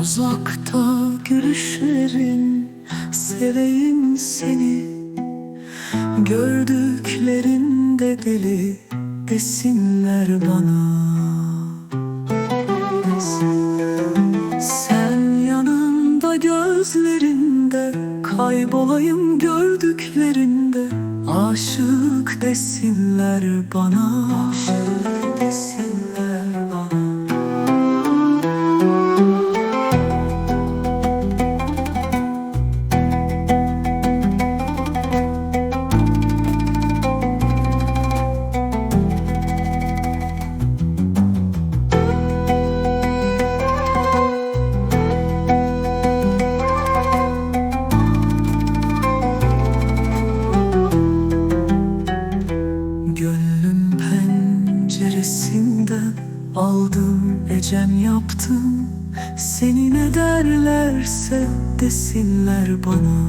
Uzakta gülüşlerin Seveyim seni. Gördüklerinde deli Desinler bana. Sen yanında gözlerinde Kaybolayım gördüklerinde. Aşık desinler bana. Aşık aldım ecem yaptım Seni ne derlerse desinler bana.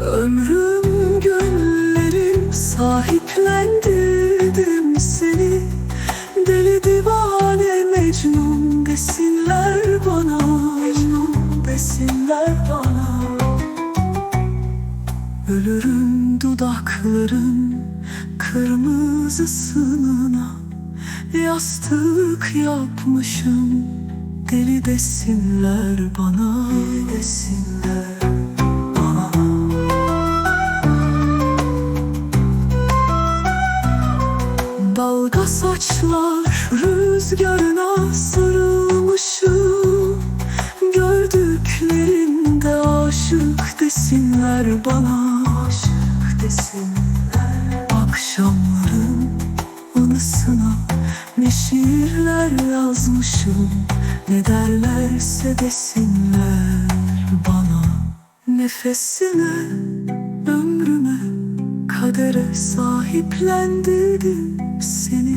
Ömrüm gönüllerim sahiplendirdim seni. Deli divane Mecnun desinler bana. Mecnun desinler bana. Ölürüm dudakların kırmızısına Yastık yapmışım. Deli desinler bana. Deli desinler Dalga saçlar rüzgarına sarılmışım. Gördüklerinde aşık desinler bana. Aşık desinler şiirler yazmışım. Ne derlerse desinler bana. Nefesime, ömrüme, kadere sahiplendirdim seni.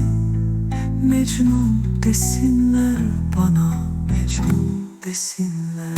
Mecnun desinler bana Mecnun desinler